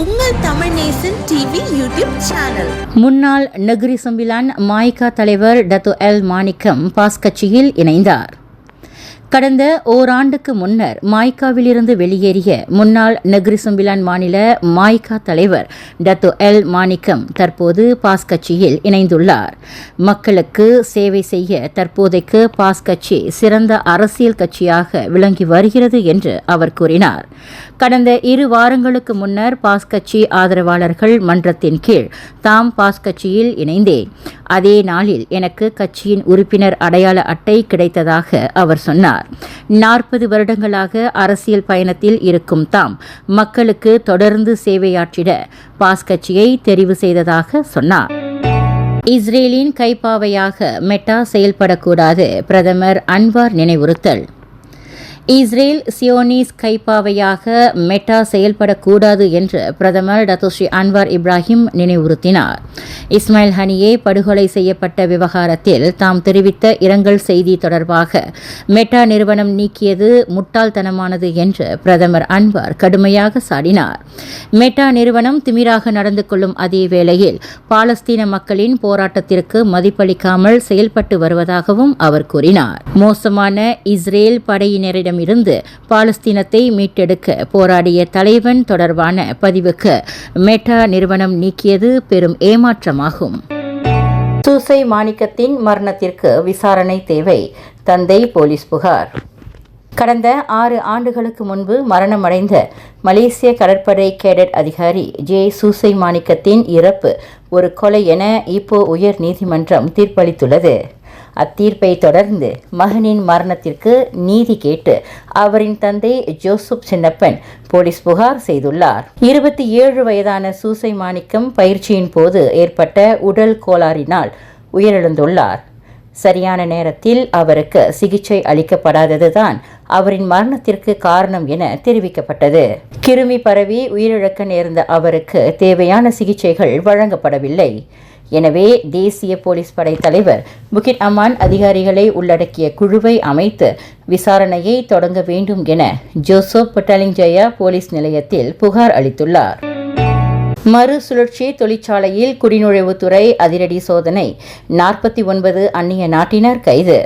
உங்கள் Tamil Nesan TV YouTube channel. முன்னாள் Negeri Sembilan மாய்கா தலைவர் டத்து எல் மாணிக்கம் பாஸ் கட்சியில் இணைந்தார். கடந்த ஓராண்டுக்கு முன்னர் மாய்காவிலிருந்து வெளியேறிய முன்னாள் நெக்ரிசும்பிலான் மாநில மாய்கா தலைவர் டத்து எல். மாணிக்கம் தற்போது பாஸ் கட்சியில் இணைந்துள்ளார். மக்களுக்கு சேவை செய்ய தற்போதைக்கு பாஸ் கட்சி சிறந்த அரசியல் கட்சியாக விளங்கி வருகிறது என்று அவர் கூறினார். கடந்த இரு வாரங்களுக்கு முன்னர் பாஸ் கட்சி ஆதரவாளர்கள் மன்றத்தின் கீழ் தாம் பாஸ் கட்சியில் இணைந்தேன் அதே நாளில் எனக்கு கட்சியின் உறுப்பினர் அடையாள அட்டை கிடைத்ததாக அவர் சொன்னார். நாற்பது வருடங்களாக அரசியல் பயணத்தில் இருக்கும் தாம் மக்களுக்கு தொடர்ந்து சேவையாற்றிட பாஸ் கட்சியை தெரிவு செய்ததாக சொன்னார். இஸ்ரேலின் கைப்பாவையாக மெட்டா செயல்படக்கூடாது பிரதமர் அன்வார் நினைவுறுத்தல். இஸ்ரேல் சியோனிஸ் கைப்பாவையாக மெட்டா செயல்படக்கூடாது என்று பிரதமர் டத்துஸ்ரீ அன்வார் இப்ராஹிம் நினைவுறுத்தினார். இஸ்மாயில் ஹனியே படுகொலை செய்யப்பட்ட விவகாரத்தில் தாம் தெரிவித்த இரங்கல் செய்தி தொடர்பாக மெட்டா நிறுவனம் நீக்கியது முட்டாள்தனமானது என்று பிரதமர் அன்வார் கடுமையாக சாடினார். மெட்டா நிறுவனம் திமிராக நடந்து கொள்ளும் அதே வேளையில் பாலஸ்தீன மக்களின் போராட்டத்திற்கு மதிப்பளிக்காமல் செயல்பட்டு வருவதாகவும் அவர் கூறினார். மோசமான இஸ்ரேல் படையினரிடம் இருந்து பாலஸ்தீனத்தை மீட்டெடுக்க போராடிய தலைவன் தொடர்பான பதிவுக்கு மெட்டா நிறுவனம் நீக்கியது பெரும் ஏமாற்றமாகும். சூசை மாணிக்கத்தின் மரணத்திற்கு விசாரணை தேவை தந்தை போலீஸ் புகார். கடந்த ஆறு ஆண்டுகளுக்கு முன்பு மரணமடைந்த மலேசிய கடற்படை கேடட் அதிகாரி ஜே சூசை மாணிக்கத்தின் இறப்பு ஒரு கொலை என இப்போ உயர் நீதிமன்றம் தீர்ப்பளித்துள்ளது. அத்தீர்ப்பை தொடர்ந்து மகனின் மரணத்திற்கு நீதி கேட்டு அவரின் தந்தை ஜோசப் சின்னப்பன் போலீஸ் புகார் செய்துள்ளார். இருபத்தி ஏழு வயதான சூசை மாணிக்கம் பயிற்சியின் போது ஏற்பட்ட உடல் கோளாறினால் உயிரிழந்துள்ளார். சரியான நேரத்தில் அவருக்கு சிகிச்சை அளிக்கப்படாததுதான் அவரின் மரணத்திற்கு காரணம் என தெரிவிக்கப்பட்டது. கிருமி பரவி உயிரிழக்க நேர்ந்த அவருக்கு தேவையான சிகிச்சைகள் வழங்கப்படவில்லை. எனவே தேசிய போலீஸ் படை தலைவர் புகிட் அமான் அதிகாரிகளை உள்ளடக்கிய குழுவை அமைத்து விசாரணையை தொடங்க வேண்டும் என ஜோசப் பட்டாலிங்ஜயா போலீஸ் நிலையத்தில் புகார் அளித்துள்ளார். மறுசுழற்சி தொழிற்சாலையில் குடிநுழைவுத்துறை அதிரடி சோதனை. நாற்பத்தி ஒன்பது அந்நிய நாட்டினர் கைது.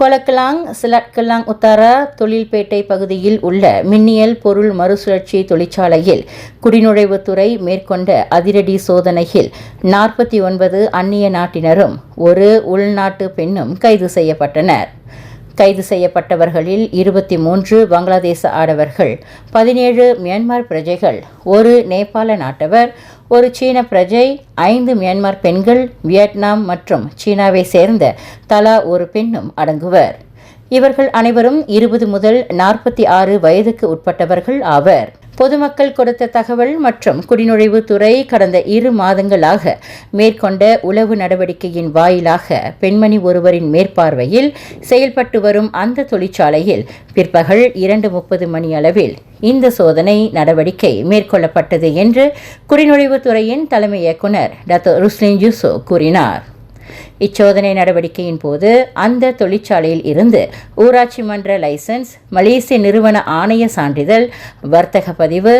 கொலக்கலாங் சிலட்கலாங் உத்தாரா தொழில்பேட்டை பகுதியில் உள்ள மின்னியல் பொருள் மறுசுழற்சி தொழிற்சாலையில் குடிநுழைவுத்துறை மேற்கொண்ட அதிரடி சோதனையில் நாற்பத்தி ஒன்பது அந்நிய நாட்டினரும் ஒரு உள்நாட்டு பெண்ணும் கைது செய்யப்பட்டனர். கைது செய்யப்பட்டவர்களில் இருபத்தி மூன்று வங்களாதேச ஆடவர்கள் பதினேழு மியான்மர் பிரஜைகள் ஒரு நேபாள நாட்டவர் ஒரு சீன பிரஜை ஐந்து மியான்மர் பெண்கள் வியட்நாம் மற்றும் சீனாவை சேர்ந்த தலா ஒரு பெண்ணும் அடங்குவர். இவர்கள் அனைவரும் இருபது முதல் நாற்பத்தி ஆறு வயதுக்கு உட்பட்டவர்கள் ஆவர். பொதுமக்கள் கொடுத்த தகவல் மற்றும் குடிநுழைவுத்துறை கடந்த இரு மாதங்களாக மேற்கொண்ட உளவு நடவடிக்கையின் வாயிலாக பெண்மணி ஒருவரின் மேற்பார்வையில் செயல்பட்டு வரும் அந்த தொழிற்சாலையில் பிற்பகல் இரண்டு முப்பது மணி அளவில் இந்த சோதனை நடவடிக்கை மேற்கொள்ளப்பட்டது என்று குடிநுழைவுத்துறையின் தலைமை இயக்குநர் டாக்டர் ருஸ்லின் ஜூசோ கூறினார். இச்சோதனை நடவடிக்கையின் போது அந்த தொழிற்சாலையில் இருந்து ஊராட்சி மன்ற லைசன்ஸ் மலேசிய நிறுவன ஆணைய சான்றிதழ் வர்த்தக பதிவு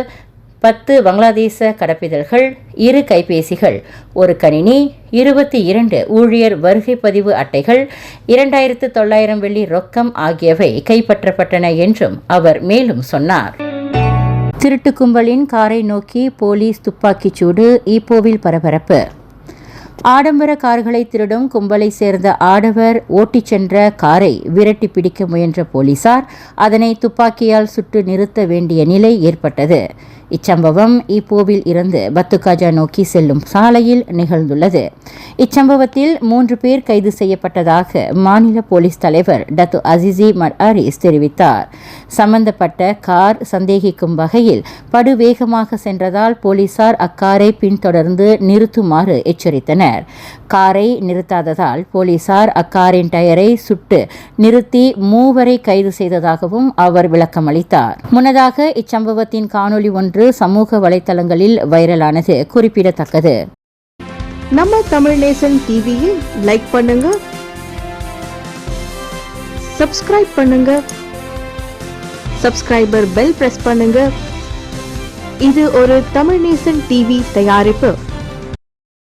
பத்து வங்களாதேச கடப்பிதழ்கள் இரு கைபேசிகள் ஒரு கணினி இருபத்தி இரண்டு ஊழியர் வருகை பதிவு அட்டைகள் இரண்டாயிரத்து தொள்ளாயிரம் வெள்ளி ரொக்கம் ஆகியவை கைப்பற்றப்பட்டன என்றும் அவர் மேலும் சொன்னார். திருட்டு கும்பலின் காரை நோக்கி போலீஸ் துப்பாக்கிச்சூடு ஈப்போவில் பரபரப்பு. ஆடம்பர கார்களை திருடும் கும்பலை சேர்ந்த ஆடவர் ஓட்டிச் சென்ற காரை விரட்டி பிடிக்க முயன்ற போலீசார் அதனை துப்பாக்கியால் சுட்டு நிறுத்த வேண்டிய நிலை ஏற்பட்டது. இச்சம்பவம் ஈப்போவில் இருந்து பத்துகாஜா நோக்கி செல்லும் சாலையில் நிகழ்ந்துள்ளது. இச்சம்பவத்தில் மூன்று பேர் கைது செய்யப்பட்டதாக மாநில போலீஸ் தலைவர் டத்து அசிசி மட்ஆரிஸ் தெரிவித்தார். சம்பந்தப்பட்ட கார் சந்தேகிக்கும் வகையில் படுவேகமாக சென்றதால் போலீசார் அக்காரை பின்தொடர்ந்து நிறுத்துமாறு எச்சரித்தனர். காரை நிறுத்தாததால் போலீசார் அக்காரின் டயரை சுட்டு நிறுத்தி மூவரை கைது செய்ததாகவும் அவர் விளக்கமளித்தார். முன்னதாக இச்சம்பவத்தின் காணொலி ஒன்று சமூக வலைதளங்களில் வைரலானது குறிப்பிடத்தக்கது. நம்ம தமிழ் நேசன் டிவியை லைக் பண்ணுங்க. சப்ஸ்கிரைப் பண்ணுங்க. சப்ஸ்கிரைபர் பெல் பிரஸ் பண்ணுங்க. இது ஒரு தமிழ் நேசன் டிவி தயாரிப்பு.